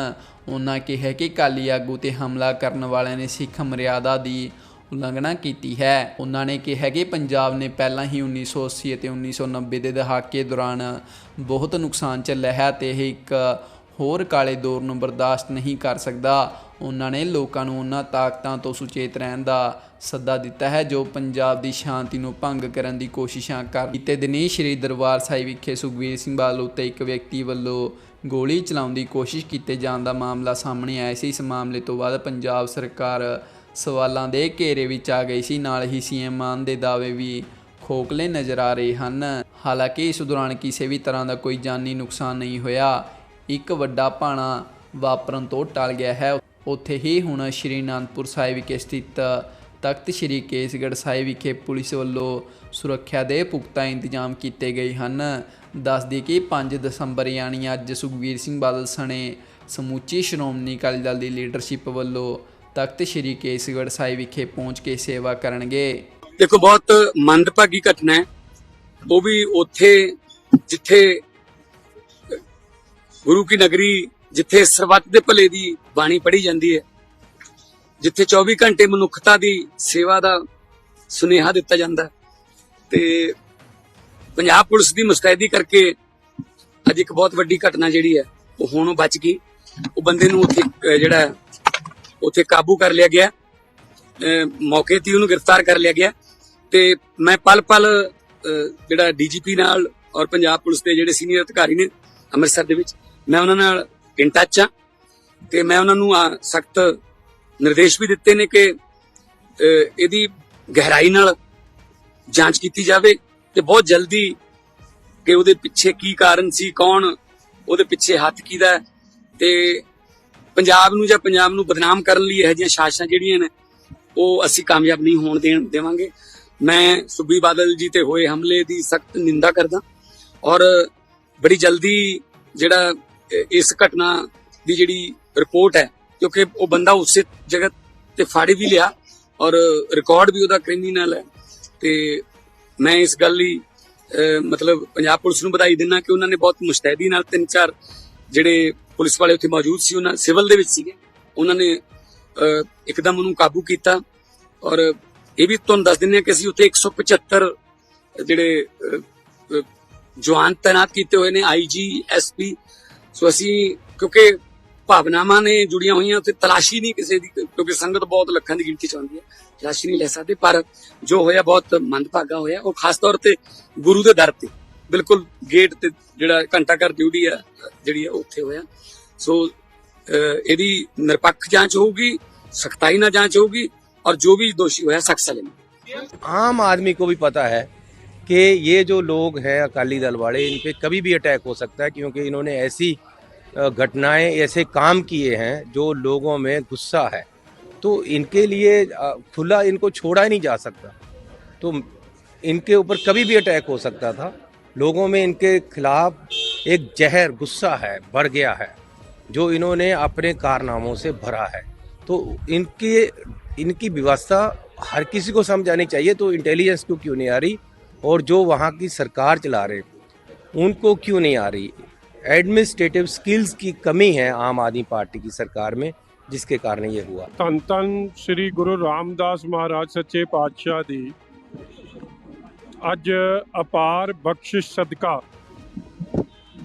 ਉਹਨਾਂ ਕਿਹਾ ਕਿ ਕਾਲੀ ਆਗੂ ਤੇ ਹਮਲਾ ਕਰਨ ਵਾਲਿਆਂ ਨੇ ਸਿੱਖ ਮਰਿਆਦਾ ਦੀ ਉਲੰਘਣਾ ਕੀਤੀ ਹੈ। ਉਹਨਾਂ ਨੇ ਕਿਹਾ ਕਿ ਪੰਜਾਬ ਨੇ ਪਹਿਲਾਂ ਹੀ 1980 ਅਤੇ 1990 ਦੇ ਦਹਾਕੇ ਦੌਰਾਨ ਬਹੁਤ ਨੁਕਸਾਨ ਝੱਲਿਆ ਹੈ ਤੇ ਇਹ ਇੱਕ ਹੋਰ ਕਾਲੇ ਦੌਰ ਨੂੰ ਬਰਦਾਸ਼ਤ ਨਹੀਂ ਕਰ ਸਕਦਾ। ਉਹਨਾਂ ਨੇ ਲੋਕਾਂ ਨੂੰ ਉਹਨਾਂ ਤਾਕਤਾਂ ਤੋਂ ਸੁਚੇਤ ਰਹਿਣ ਦਾ ਸੱਦਾ ਦਿੱਤਾ ਹੈ, ਜੋ ਪੰਜਾਬ ਦੀ ਸ਼ਾਂਤੀ ਨੂੰ ਭੰਗ ਕਰਨ ਦੀ ਕੋਸ਼ਿਸ਼ਾਂ ਕਰ ਬੀਤੇ ਦਿਨੀ ਸ਼੍ਰੀ ਦਰਬਾਰ ਸਾਹਿਬ ਵਿਖੇ ਸੁਖਵੀਰ ਸਿੰਘ ਬਾਦਲ ਉੱਤੇ ਇੱਕ ਵਿਅਕਤੀ ਵੱਲੋਂ ਗੋਲੀ ਚਲਾਉਣ ਦੀ ਕੋਸ਼ਿਸ਼ ਕੀਤੇ ਜਾਣ ਦਾ ਮਾਮਲਾ ਸਾਹਮਣੇ ਆਇਆ ਸੀ। ਇਸ ਮਾਮਲੇ ਤੋਂ ਬਾਅਦ ਪੰਜਾਬ ਸਰਕਾਰ ਸਵਾਲਾਂ ਦੇ ਘੇਰੇ ਵਿੱਚ ਆ ਗਈ ਸੀ। ਨਾਲ ਹੀ ਸੀਐਮ ਮਾਨ ਦੇ ਦਾਅਵੇ ਵੀ ਖੋਖਲੇ ਨਜ਼ਰ ਆ ਰਹੇ ਹਨ। ਹਾਲਾਂਕਿ ਇਸ ਦੌਰਾਨ ਕਿਸੇ ਵੀ ਤਰ੍ਹਾਂ ਦਾ ਕੋਈ ਜਾਨੀ ਨੁਕਸਾਨ ਨਹੀਂ ਹੋਇਆ। ਇੱਕ ਵੱਡਾ ਭਾਣਾ ਵਾਪਰਨ ਤੋਂ ਟਲ ਗਿਆ ਹੈ। ਉੱਥੇ ਹੀ ਹੁਣ ਸ਼੍ਰੀ ਅਨੰਦਪੁਰ ਸਾਹਿਬ ਵਿਖੇ ਸਥਿਤ ਤਖਤ ਸ਼੍ਰੀ ਕੇਸਗੜ੍ਹ ਸਾਹਿਬ ਵਿਖੇ ਪੁਲਿਸ ਵੱਲੋਂ ਸੁਰੱਖਿਆ ਦੇ ਪੁਖਤਾ ਇੰਤਜ਼ਾਮ ਕੀਤੇ ਗਏ ਹਨ। ਦੱਸਦੀ ਕਿ 5 ਦਸੰਬਰ ਯਾਨੀ ਅੱਜ ਸੁਖਵੀਰ ਸਿੰਘ ਬਾਦਲ ਸਣੇ ਸਮੁੱਚੀ ਸ਼੍ਰੋਮਣੀ ਅਕਾਲੀ ਦਲ ਦੀ ਲੀਡਰਸ਼ਿਪ ਵੱਲੋਂ ਤਖਤ ਸ੍ਰੀ ਕੇਸਗੜ੍ਹ ਸਾਹਿਬ ਵਿਖੇ ਪਹੁੰਚ ਕੇ ਸੇਵਾ ਕਰਨਗੇ। ਦੇਖੋ, ਬਹੁਤ ਮੰਦਭਾਗੀ ਘਟਨਾ ਹੈ। ਉਹ ਵੀ ਉੱਥੇ ਜਿੱਥੇ, ਗੁਰੂ ਕੀ ਨਗਰੀ ਜਿੱਥੇ ਸਰਬੱਤ ਦੇ ਭਲੇ ਦੀ ਬਾਣੀ ਪੜ੍ਹੀ ਜਾਂਦੀ ਹੈ, ਜਿੱਥੇ 24 ਘੰਟੇ ਮਨੁੱਖਤਾ ਦੀ ਸੇਵਾ ਦਾ ਸੁਨੇਹਾ ਦਿੱਤਾ ਜਾਂਦਾ ਤੇ ਪੰਜਾਬ ਪੁਲਿਸ ਦੀ ਮੁਸਤੈਦੀ ਕਰਕੇ ਅੱਜ ਇੱਕ ਬਹੁਤ ਵੱਡੀ ਘਟਨਾ ਜਿਹੜੀ ਹੈ, ਉਹ ਹੁਣ ਬਚ ਗਈ। ਉਹ ਬੰਦੇ ਨੂੰ ਉੱਥੇ ਜਿਹੜਾ ਉੱਥੇ ਕਾਬੂ ਕਰ ਲਿਆ ਗਿਆ। ਮੌਕੇ ਤੇ ਉਹਨੂੰ ਗ੍ਰਿਫਤਾਰ ਕਰ ਲਿਆ ਗਿਆ। ਤੇ ਮੈਂ ਪਲ ਪਲ ਜਿਹੜਾ ਡੀਜੀਪੀ ਨਾਲ ਔਰ ਪੰਜਾਬ ਪੁਲਿਸ ਦੇ ਜਿਹੜੇ ਸੀਨੀਅਰ ਅਧਿਕਾਰੀ ਨੇ ਅੰਮ੍ਰਿਤਸਰ ਦੇ ਵਿੱਚ, ਮੈਂ ਉਹਨਾਂ ਨਾਲ ਇਨ ਟੱਚ ਆ ਤੇ ਮੈਂ ਉਹਨਾਂ ਨੂੰ ਸਖਤ ਨਿਰਦੇਸ਼ ਵੀ ਦਿੱਤੇ ਨੇ ਕਿ ਇਹਦੀ ਗਹਿਰਾਈ ਨਾਲ ਜਾਂਚ ਕੀਤੀ ਜਾਵੇ ਤੇ ਬਹੁਤ ਜਲਦੀ ਕਿ ਉਹਦੇ ਪਿੱਛੇ ਕੀ ਕਾਰਨ ਸੀ, ਕੌਣ ਉਹਦੇ ਪਿੱਛੇ ਹੱਥ ਕਿਹਦਾ ਹੈ। ਤੇ ਪੰਜਾਬ ਨੂੰ ਜਾਂ ਪੰਜਾਬ ਨੂੰ ਬਦਨਾਮ ਕਰਨ ਲਈ ਇਹੋ ਜਿਹੀਆਂ ਸਾਜ਼ਿਸ਼ਾਂ ਜਿਹੜੀਆਂ ਨੇ, ਉਹ ਅਸੀਂ ਕਾਮਯਾਬ ਨਹੀਂ ਹੋਣ ਦੇਣ ਦੇਵਾਂਗੇ। ਮੈਂ ਸੁਬੀ ਬਾਦਲ ਜੀ ਤੇ ਹੋਏ ਹਮਲੇ ਦੀ ਸਖਤ ਨਿੰਦਾ ਕਰਦਾ ਔਰ ਬੜੀ ਜਲਦੀ ਜਿਹੜਾ ਇਸ ਘਟਨਾ ਦੀ ਜਿਹੜੀ ਰਿਪੋਰਟ ਹੈ, ਕਿਉਂਕਿ ਉਹ ਬੰਦਾ ਉਸੇ ਜਗ੍ਹਾ ਤੇ ਫੜ ਵੀ ਲਿਆ ਔਰ ਰਿਕਾਰਡ ਵੀ ਉਹਦਾ ਕ੍ਰਿਮੀਨਲ ਹੈ ਤੇ ਮੈਂ ਇਸ ਗੱਲ ਲਈ ਮਤਲਬ ਪੰਜਾਬ ਪੁਲਿਸ ਨੂੰ ਵਧਾਈ ਦਿੰਦਾ ਕਿ ਉਹਨਾਂ ਨੇ ਬਹੁਤ ਮੁਸ਼ਤੈਦੀ ਨਾਲ ਤਿੰਨ ਚਾਰ ਜਿਹੜੇ ਪੁਲਿਸ ਵਾਲੇ ਉੱਥੇ ਮੌਜੂਦ ਸੀ ਉਹਨਾਂ ਸਿਵਲ ਦੇ ਵਿੱਚ ਸੀਗੇ। ਉਹਨਾਂ ਨੇ ਅਹ, ਇੱਕਦਮ ਉਹਨੂੰ ਕਾਬੂ ਕੀਤਾ ਔਰ ਇਹ ਵੀ ਤੁਹਾਨੂੰ ਦੱਸ ਦਿੰਦੇ ਹਾਂ ਕਿ ਅਸੀਂ ਉੱਥੇ 175 ਜਿਹੜੇ ਜਵਾਨ ਤਾਇਨਾਤ ਕੀਤੇ ਹੋਏ ਨੇ ਆਈਜੀ ਐਸਪੀ ਸੋ ਅਸੀਂ ਕਿਉਂਕਿ ਭਾਵਨਾਵਾਂ ਨੇ ਜੁੜੀਆਂ ਹੋਈਆਂ ਉੱਥੇ ਤਲਾਸ਼ੀ ਨਹੀਂ ਕਿਸੇ ਦੀ ਕਿਉਂਕਿ ਸੰਗਤ ਬਹੁਤ ਲੱਖਾਂ ਦੀ ਗਿਣਤੀ ਚ ਆਉਂਦੀ ਹੈ ਤਲਾਸ਼ੀ ਨਹੀਂ ਲੈ ਸਕਦੇ ਪਰ ਜੋ ਹੋਇਆ ਬਹੁਤ ਮੰਦਭਾਗਾ ਹੋਇਆ ਉਹ ਖਾਸ ਤੌਰ ਤੇ ਗੁਰੂ ਦੇ ਦਰ ਤੇ। ਬਿਲਕੁਲ ਗੇਟ ਤੇ ਜਿਹੜਾ ਘੰਟਾ ਘਰ ਡਿਊਟੀ ਆ ਜਿਹੜੀ ਆ ਉਹ ਉੱਥੇ ਹੋਇਆ ਸੋ ਅਹ, ਇਹਦੀ ਨਿਰਪੱਖ ਜਾਂਚ ਹੋਊਗੀ ਸਖਤਾਈ ਨਾਲ ਜਾਂਚ ਹੋਊਗੀ और जो भी दोषी हुआ है सख्त सजा मिलेगी आम आदमी को भी पता है कि ये जो लोग हैं अकाली दल वाले इन पे कभी भी अटैक हो सकता है क्योंकि इन्होंने ऐसी अ, घटनाएं ऐसे काम किए हैं जो लोगों में गुस्सा है तो इनके लिए अ, खुला इनको छोड़ा ही नहीं जा सकता तो इनके ऊपर कभी भी अटैक हो सकता था लोगों में इनके खिलाफ एक जहर, गुस्सा है भर गया है, जो इन्होंने अपने कारनामों से भरा है। तो इनके, इनकी व्यवस्था हर किसी को समझ आनी चाहिए तो इंटेलिजेंस को क्यों नहीं आ रही? और जो वहाँ की सरकार चला रहे उनको क्यों नहीं आ रही? एडमिनिस्ट्रेटिव स्किल्स की कमी है आम आदमी पार्टी की सरकार में, जिसके कारण ये हुआ। तन तन श्री गुरु रामदास महाराज सच्चे पातशाह दी। ਅੱਜ ਅਪਾਰ ਬਖਸ਼ਿਸ਼ ਸਦਕਾ,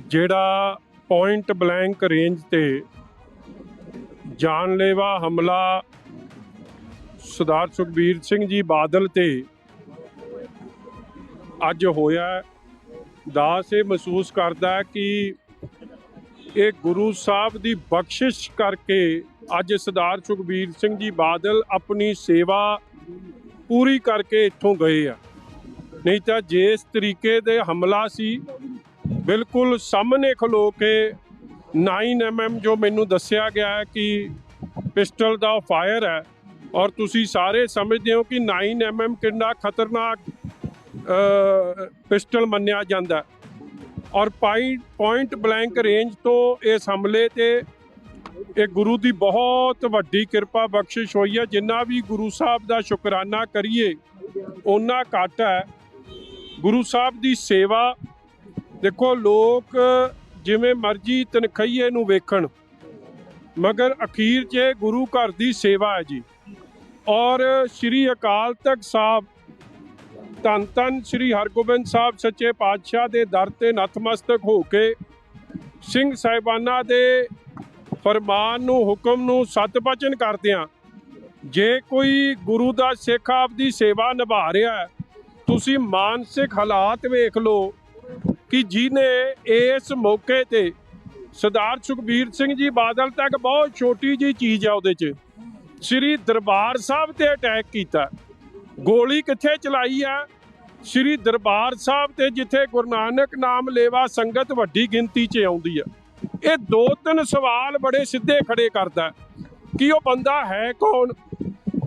ਜਿਹੜਾ ਪੁਆਇੰਟ ਬਲੈਂਕ ਰੇਂਜ ਤੇ ਜਾਨਲੇਵਾ ਹਮਲਾ ਸਰਦਾਰ ਸੁਖਬੀਰ ਸਿੰਘ ਜੀ ਬਾਦਲ ਤੇ ਅੱਜ ਹੋਇਆ ਦਾਸ ਇਹ ਮਹਿਸੂਸ ਕਰਦਾ ਕਿ ਇਹ ਗੁਰੂ ਸਾਹਿਬ ਦੀ ਬਖਸ਼ਿਸ਼ ਕਰਕੇ ਅੱਜ ਸਰਦਾਰ ਸੁਖਬੀਰ ਸਿੰਘ ਜੀ ਬਾਦਲ ਆਪਣੀ ਸੇਵਾ ਪੂਰੀ ਕਰਕੇ ਇੱਥੋਂ ਗਏ ਆ। ਨਹੀਂ ਤਾਂ ਜਿਸ ਤਰੀਕੇ ਦੇ ਹਮਲਾ ਸੀ, ਬਿਲਕੁਲ ਸਾਹਮਣੇ ਖਲੋ ਕੇ 9mm ਜੋ ਮੈਨੂੰ ਦੱਸਿਆ ਗਿਆ ਹੈ ਕਿ ਪਿਸਟਲ ਦਾ ਫਾਇਰ ਹੈ ਔਰ ਤੁਸੀਂ ਸਾਰੇ ਸਮਝਦੇ ਹੋ ਕਿ 9mm ਕਿੰਨਾ ਖਤਰਨਾਕ ਪਿਸਟਲ ਮੰਨਿਆ ਜਾਂਦਾ ਔਰ ਪੁਆਇੰਟ ਬਲੈਂਕ ਰੇਂਜ ਤੋਂ ਇਸ ਹਮਲੇ ਤੇ ਇਹ ਗੁਰੂ ਦੀ ਬਹੁਤ ਵੱਡੀ ਕਿਰਪਾ ਬਖਸ਼ਿਸ਼ ਹੋਈ ਹੈ। ਜਿੰਨਾ ਵੀ ਗੁਰੂ ਸਾਹਿਬ ਦਾ ਸ਼ੁਕਰਾਨਾ ਕਰੀਏ ਉਹਨਾਂ ਘੱਟ ਹੈ। ਗੁਰੂ ਸਾਹਿਬ ਦੀ ਸੇਵਾ, ਦੇਖੋ ਲੋਕ ਜਿਵੇਂ ਮਰਜ਼ੀ ਤਨਖਈਏ ਨੂੰ ਵੇਖਣ, ਮਗਰ ਅਖੀਰ 'ਚ ਇਹ ਗੁਰੂ ਘਰ ਦੀ ਸੇਵਾ ਹੈ ਜੀ। ਔਰ ਸ੍ਰੀ ਅਕਾਲ ਤਖਤ ਸਾਹਿਬ, ਧੰਨ ਧੰਨ ਸ੍ਰੀ ਹਰਗੋਬਿੰਦ ਸਾਹਿਬ ਸੱਚੇ ਪਾਤਸ਼ਾਹ ਦੇ ਦਰ ਤੇ ਨਤਮਸਤਕ ਹੋ ਕੇ ਸਿੰਘ ਸਾਹਿਬਾਨਾਂ ਦੇ ਫਰਮਾਨ ਨੂੰ, ਹੁਕਮ ਨੂੰ ਸਤ ਕਰਦਿਆਂ ਜੇ ਕੋਈ ਗੁਰੂ ਦਾ ਸਿੱਖ ਆਪਦੀ ਸੇਵਾ ਨਿਭਾ ਰਿਹਾ ਹੈ ਤੁਸੀਂ ਮਾਨਸਿਕ ਹਾਲਾਤ ਵੇਖ ਲਓ ਕਿ ਜਿਹਨੇ ਇਸ ਮੌਕੇ ਤੇ ਸਰਦਾਰ ਸੁਖਬੀਰ ਸਿੰਘ ਜੀ ਬਾਦਲ ਤੱਕ ਬਹੁਤ ਛੋਟੀ ਜੀ ਚੀਜ਼ ਆ ਉਹਦੇ 'ਚ। ਸ੍ਰੀ ਦਰਬਾਰ ਸਾਹਿਬ ਤੇ ਅਟੈਕ ਕੀਤਾ। ਗੋਲੀ ਕਿੱਥੇ ਚਲਾਈ ਆ? ਸ੍ਰੀ ਦਰਬਾਰ ਸਾਹਿਬ ਤੇ ਜਿੱਥੇ ਗੁਰੂ ਨਾਨਕ ਨਾਮ ਲੇਵਾ ਸੰਗਤ ਵੱਡੀ ਗਿਣਤੀ 'ਚ ਆਉਂਦੀ ਆ। ਇਹ ਦੋ ਤਿੰਨ ਸਵਾਲ ਬੜੇ ਸਿੱਧੇ ਖੜੇ ਕਰਦਾ। ਕਿ ਉਹ ਬੰਦਾ ਹੈ ਕੌਣ?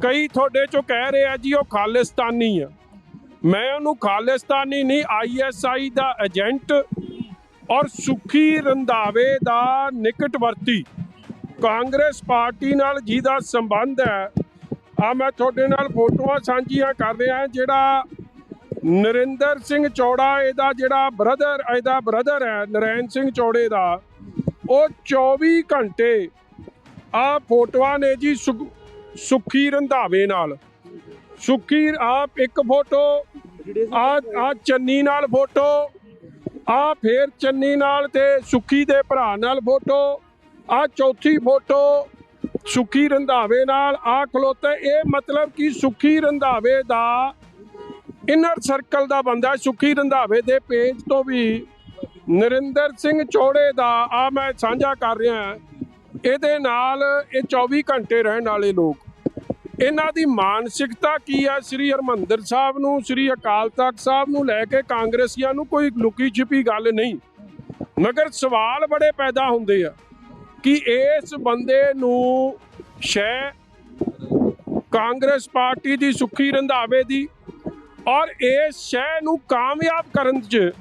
ਕਈ ਤੁਹਾਡੇ ਚੋਂ ਕਹਿ ਰਹੇ ਆ ਜੀ ਉਹ ਖਾਲਿਸਤਾਨੀ ਆ। ਮੈਂ ਉਹਨੂੰ ਖਾਲਿਸਤਾਨੀ ਨਹੀਂ ਆਈਐਸਆਈ ਦਾ ਏਜੰਟ ਔਰ ਸੁਖੀ ਰੰਧਾਵੇ ਦਾ ਨਿਕਟਵਰਤੀ। ਕਾਂਗਰਸ ਪਾਰਟੀ ਨਾਲ ਜਿਹਦਾ ਸੰਬੰਧ ਹੈ ਆ ਮੈਂ ਤੁਹਾਡੇ ਨਾਲ ਫੋਟੋਆਂ ਸਾਂਝੀਆਂ ਕਰ ਰਿਹਾ, ਜਿਹੜਾ ਨਰਿੰਦਰ ਸਿੰਘ ਚੌੜਾ ਇਹਦਾ ਜਿਹੜਾ ਬ੍ਰਦਰ, ਇਹਦਾ ਬ੍ਰਦਰ ਹੈ, ਨਰੈਣ ਸਿੰਘ ਚੌੜੇ ਦਾ, ਉਹ 24 ਘੰਟੇ ਆ ਫੋਟੋਆਂ ਨੇ ਜੀ ਸੁਖ- ਸੁੱਖੀ ਰੰਧਾਵੇ ਨਾਲ। ਸੁੱਖੀ ਆਪ ਇੱਕ ਫੋਟੋ। ਆ ਆ ਚੰਨੀ ਨਾਲ ਫੋਟੋ। ਆ ਫੇਰ ਚੰਨੀ ਨਾਲ ਤੇ ਸੁੱਖੀ ਦੇ ਭਰਾ ਨਾਲ ਫੋਟੋ। ਆ ਚੌਥੀ ਫੋਟੋ ਸੁੱਖੀ ਰੰਧਾਵੇ ਨਾਲ। ਆ ਖਲੋਤਾ, ਇਹ ਮਤਲਬ ਕਿ ਸੁੱਖੀ ਰੰਧਾਵੇ ਦਾ ਇਨਰ ਸਰਕਲ ਦਾ ਬੰਦਾ ਸੁਖੀ ਰੰਧਾਵੇ ਦੇ ਪੇਜ ਤੋਂ ਵੀ ਨਰਿੰਦਰ ਸਿੰਘ ਚੌੜੇ ਦਾ, ਆ ਮੈਂ ਸਾਂਝਾ ਕਰ ਰਿਹਾ। ਇਹਦੇ ਨਾਲ ਇਹ 24 ਘੰਟੇ ਰਹਿਣ ਵਾਲੇ ਲੋਕ। ਇਹਨਾਂ ਦੀ ਮਾਨਸਿਕਤਾ ਕੀ ਆ? ਸ੍ਰੀ ਹਰਮੰਦਰ ਸਾਹਿਬ ਨੂੰ, ਸ੍ਰੀ ਅਕਾਲ ਤਖਤ ਸਾਹਿਬ ਨੂੰ ਲੈ ਕੇ ਕਾਂਗਰਸੀਆਂ ਨੂੰ ਕੋਈ ਲੁਕੀ ਛਿਪੀ ਗੱਲ ਨਹੀਂ। ਮਗਰ ਸਵਾਲ ਬੜੇ ਪੈਦਾ ਹੁੰਦੇ ਆ ਕਿ ਇਸ ਬੰਦੇ ਨੂੰ ਸ਼ੈ ਕਾਂਗਰਸ ਪਾਰਟੀ ਦੀ ਸੁੱਖੀ ਰੰਧਾਵੇ ਦੀ ਔਰ ਇਸ ਸ਼ੈ ਨੂੰ ਕਾਮਯਾਬ ਕਰਨ 'ਚ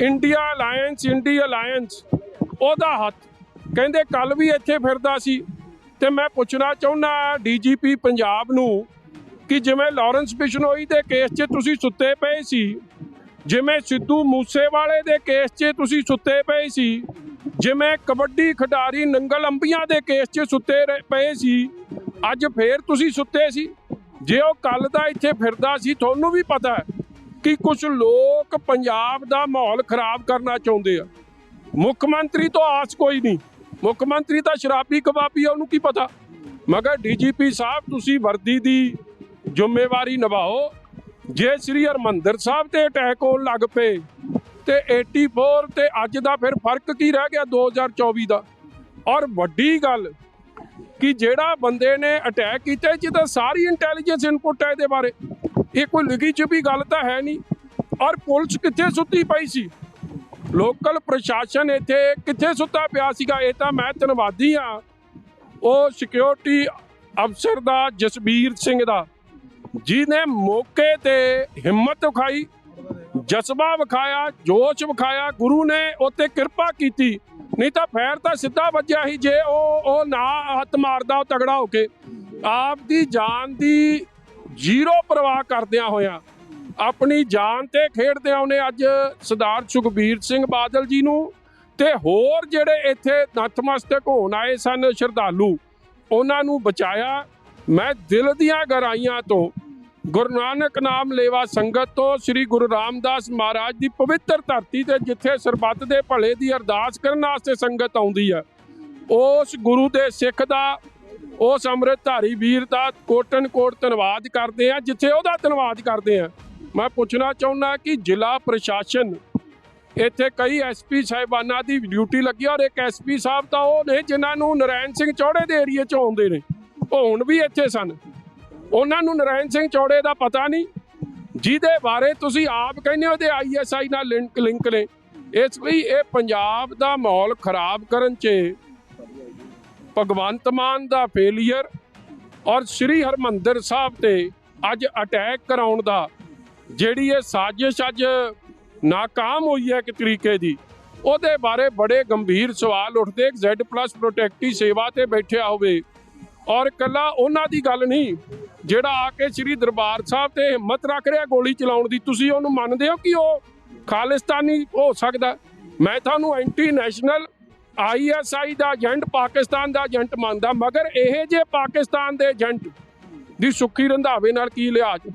ਇੰਡੀਆ ਅਲਾਈਅੰਸ ਇੰਡੀ ਅਲਾਈਅੰਸ ਉਹਦਾ ਹੱਥ। ਕਹਿੰਦੇ ਕੱਲ ਵੀ ਇੱਥੇ ਫਿਰਦਾ ਸੀ। ਤੇ ਮੈਂ ਪੁੱਛਣਾ ਚਾਹੁੰਦਾ ਡੀਜੀਪੀ ਪੰਜਾਬ ਨੂੰ ਕਿ ਜਿਵੇਂ ਲਾਰੈਂਸ ਬਿਸ਼ਨੋਈ ਦੇ ਕੇਸ 'ਚ ਤੁਸੀਂ ਸੁੱਤੇ ਪਏ ਸੀ, ਜਿਵੇਂ ਸਿੱਧੂ ਮੂਸੇਵਾਲੇ ਦੇ ਕੇਸ 'ਚ ਤੁਸੀਂ ਸੁੱਤੇ ਪਏ ਸੀ, ਜਿਵੇਂ ਕਬੱਡੀ ਖਿਡਾਰੀ ਨੰਗਲ ਅੰਬੀਆਂ ਦੇ ਕੇਸ 'ਚ ਸੁੱਤੇ ਰਹੇ- ਪਏ ਸੀ, ਅੱਜ ਫੇਰ ਤੁਸੀਂ ਸੁੱਤੇ ਸੀ? ਜੇ ਉਹ ਕੱਲ ਦਾ ਇੱਥੇ ਫਿਰਦਾ ਸੀ, ਤੁਹਾਨੂੰ ਵੀ ਪਤਾ ਹੈ ਕਿ ਕੁਝ ਲੋਕ ਪੰਜਾਬ ਦਾ ਮਾਹੌਲ ਖਰਾਬ ਕਰਨਾ ਚਾਹੁੰਦੇ ਆ। ਮੁੱਖ ਮੰਤਰੀ ਤੋਂ ਆਸ ਕੋਈ ਨਹੀਂ। ਮੁੱਖ ਮੰਤਰੀ ਤਾਂ ਸ਼ਰਾਬੀ ਕਬਾਬੀ ਆ, ਉਹਨੂੰ ਕੀ ਪਤਾ? ਮਗਰ ਡੀਜੀਪੀ ਸਾਹਿਬ, ਤੁਸੀਂ ਵਰਦੀ ਦੀ ਜ਼ਿੰਮੇਵਾਰੀ ਨਿਭਾਓ। ਜੇ ਸ੍ਰੀ ਹਰਮੰਦਰ ਸਾਹਿਬ ਤੇ ਅਟੈਕ ਹੋਣ ਲੱਗ ਪਏ, ਤੇ 84 ਤੇ ਅੱਜ ਦਾ ਫਿਰ ਫ਼ਰਕ ਕੀ ਰਹਿ ਗਿਆ 2024 ਦਾ? ਔਰ ਵੱਡੀ ਗੱਲ ਕਿ ਜਿਹੜਾ ਬੰਦੇ ਨੇ ਅਟੈਕ ਕੀਤਾ ਜਿਹਦਾ ਸਾਰੀ ਇੰਟੈਲੀਜੈਂਸ ਇਨਪੁਟ ਹੈ ਇਹਦੇ ਬਾਰੇ। ਇਹ ਕੋਈ ਲਿਖੀ ਛੁਪੀ ਗੱਲ ਤਾਂ ਹੈ ਨਹੀਂ। ਔਰ ਪੁਲਿਸ ਕਿੱਥੇ ਸੁੱਤੀ ਪਈ ਸੀ? ਲੋਕਲ ਪ੍ਰਸ਼ਾਸਨ ਇੱਥੇ ਕਿੱਥੇ ਸੁੱਤਾ ਪਿਆ ਸੀਗਾ? ਇਹ ਤਾਂ ਮੈਂ ਧੰਨਵਾਦੀ ਆ ਉਹ ਸਿਕਿਉਰਿਟੀ ਅਫਸਰ ਦਾ, ਜਸਬੀਰ ਸਿੰਘ ਦਾ, ਜਿਹਨੇ ਮੌਕੇ ਤੇ ਹਿੰਮਤ ਵਿਖਾਈ, ਜਜ਼ਬਾ ਵਿਖਾਇਆ, ਜੋਸ਼ ਵਿਖਾਇਆ, ਗੁਰੂ ਨੇ ਉੱਤੇ ਕਿਰਪਾ ਕੀਤੀ। ਨਹੀਂ ਤਾਂ ਫੈਰ ਤਾਂ ਸਿੱਧਾ ਵੱਜਿਆ ਸੀ ਜੇ ਉਹ ਉਹ ਨਾ ਹੱਥ ਮਾਰਦਾ, ਉਹ ਤਗੜਾ ਹੋ ਕੇ। ਆਪ ਦੀ ਜਾਨ ਦੀ ਜ਼ੀਰੋ ਪਰਵਾਹ ਕਰਦਿਆਂ ਹੋਇਆ ਆਪਣੀ ਜਾਨ ਤੇ ਖੇਡਦੇ ਆਉਨੇ ਅੱਜ ਸਰਦਾਰ ਸੁਖਬੀਰ ਸਿੰਘ ਬਾਦਲ ਜੀ ਨੂੰ ਤੇ ਹੋਰ ਜਿਹੜੇ ਇੱਥੇ ਨਤਮਸਤਕ ਹੋਣ ਆਏ ਸਨ ਸ਼ਰਧਾਲੂ, ਉਹਨਾਂ ਨੂੰ ਬਚਾਇਆ। ਮੈਂ ਦਿਲ ਦੀਆਂ ਗਹਿਰਾਈਆਂ ਤੋਂ ਗੁਰੂ ਨਾਨਕ ਨਾਮ ਲੇਵਾ ਸੰਗਤ ਤੋਂ ਸ੍ਰੀ ਗੁਰੂ ਰਾਮਦਾਸ ਮਹਾਰਾਜ ਦੀ ਪਵਿੱਤਰ ਧਰਤੀ ਤੇ ਜਿੱਥੇ ਸਰਬੱਤ ਦੇ ਭਲੇ ਦੀ ਅਰਦਾਸ ਕਰਨ ਵਾਸਤੇ ਸੰਗਤ ਆਉਂਦੀ ਹੈ ਉਸ ਗੁਰੂ ਦੇ ਸਿੱਖ ਦਾ, ਉਸ ਅੰਮ੍ਰਿਤਧਾਰੀ ਵੀਰ ਦਾ ਕੋਟਨ ਕੋਟ ਧੰਨਵਾਦ ਕਰਦੇ ਆ, ਜਿੱਥੇ ਉਹਦਾ ਧੰਨਵਾਦ ਕਰਦੇ ਆ। ਮੈਂ ਪੁੱਛਣਾ ਚਾਹੁੰਦਾ ਕਿ ਜ਼ਿਲ੍ਹਾ ਪ੍ਰਸ਼ਾਸਨ, ਇੱਥੇ ਕਈ ਐਸਪੀ ਸਾਹਿਬਾਨਾਂ ਦੀ ਡਿਊਟੀ ਲੱਗੀ ਔਰ ਇੱਕ ਐਸਪੀ ਸਾਹਿਬ ਤਾਂ ਉਹ ਨੇ ਜਿਨ੍ਹਾਂ ਨੂੰ ਨਰੈਣ ਸਿੰਘ ਚੌੜੇ ਦੇ ਏਰੀਏ 'ਚ ਆਉਂਦੇ ਨੇ। ਉਹ ਹੁਣ ਵੀ ਇੱਥੇ ਸਨ। ਉਹਨਾਂ ਨੂੰ ਨਰੈਣ ਸਿੰਘ ਚੌੜੇ ਦਾ ਪਤਾ ਨਹੀਂ। ਜਿਹਦੇ ਬਾਰੇ ਤੁਸੀਂ ਆਪ ਕਹਿੰਦੇ ਹੋ ਤੇ ਆਈਐਸਆਈ ਨਾਲ ਲਿੰਕ ਲਿੰਕ ਨੇ। ਇਸ ਲਈ ਇਹ ਪੰਜਾਬ ਦਾ ਮਾਹੌਲ ਖਰਾਬ ਕਰਨ 'ਚ ਭਗਵੰਤ ਮਾਨ ਦਾ ਫੇਲੀਅਰ ਔਰ ਸ੍ਰੀ ਹਰਮੰਦਰ ਸਾਹਿਬ ਤੇ ਅੱਜ ਅਟੈਕ ਕਰਾਉਣ ਦਾ ਜਿਹੜੀ ਇਹ ਸਾਜ਼ਿਸ਼ ਅੱਜ ਨਾਕਾਮ ਹੋਈ ਹੈ ਇੱਕ ਤਰੀਕੇ ਦੀ, ਉਹਦੇ ਬਾਰੇ ਬੜੇ ਗੰਭੀਰ ਸਵਾਲ ਉੱਠਦੇ Z+ ਪ੍ਰੋਟੈਕਟੀ ਸੇਵਾ ਤੇ ਬੈਠਿਆ ਹੋਵੇ। ਔਰ ਕੱਲਾ ਉਹਨਾਂ ਦੀ ਗੱਲ ਨਹੀਂ, ਜਿਹੜਾ ਆ ਕੇ ਸ੍ਰੀ ਦਰਬਾਰ ਸਾਹਿਬ ਤੇ ਹਿੰਮਤ ਰੱਖ ਰਿਹਾ ਗੋਲੀ ਚਲਾਉਣ ਦੀ, ਤੁਸੀਂ ਉਹਨੂੰ ਮੰਨਦੇ ਹੋ ਕਿ ਉਹ ਖਾਲਿਸਤਾਨੀ ਹੋ ਸਕਦਾ? ਮੈਂ ਤੁਹਾਨੂੰ ਐਂਟੀ ਨੈਸ਼ਨਲ ਆਈਐਸਆਈ ਦਾ ਏਜੰਟ, ਪਾਕਿਸਤਾਨ ਦਾ ਏਜੰਟ ਮੰਨਦਾ, ਮਗਰ ਇਹ ਜੇ ਪਾਕਿਸਤਾਨ ਦੇ ਏਜੰਟ ਦੀ ਸੁੱਖੀ ਰੰਧਾਵੇ ਨਾਲ ਕੀ ਲਿਹਾਜ਼?